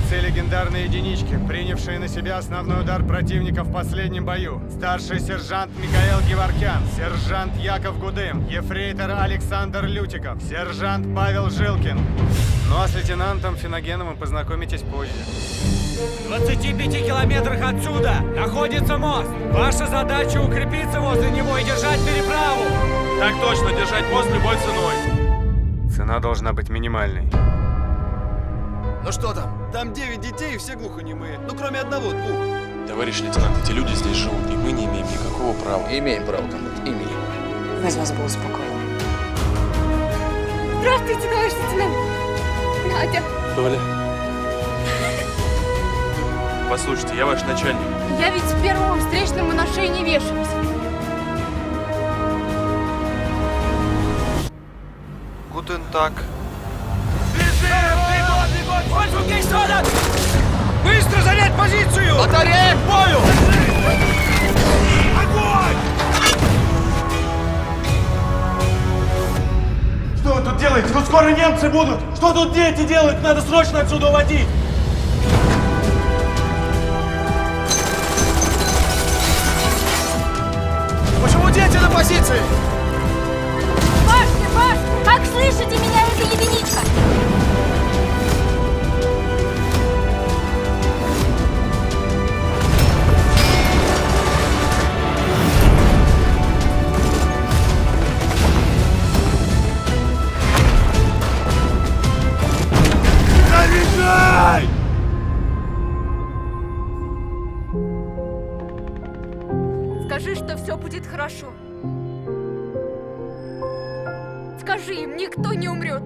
Бойцы легендарной единички, принявшие на себя основной удар противника в последнем бою. Старший сержант Михаил Геворкян, сержант Яков Гудым, ефрейтор Александр Лютиков, сержант Павел Жилкин. Ну а с лейтенантом Финогеновым познакомитесь позже. В 25 километрах отсюда находится мост. Ваша задача укрепиться возле него и держать переправу. Так точно, держать мост любой ценой. Цена должна быть минимальной. Ну что там? Там 9 детей и все глухонемые. Ну кроме одного, двух. Товарищ лейтенант, эти люди здесь живут, и мы не имеем никакого права. Имеем право, комбат, имеем. Без вас было спокойно. Здравствуйте, товарищ лейтенант. Надя, Толя. Послушайте, я ваш начальник. я ведь первому встречному на шею не вешаюсь. Гутен так. Позицию! Батарея! К бою! Что вы тут делаете? Тут скоро немцы будут! Что тут дети делают? Надо срочно отсюда уводить! Почему дети на позиции? Скажи, что все будет хорошо. Скажи им, никто не умрет.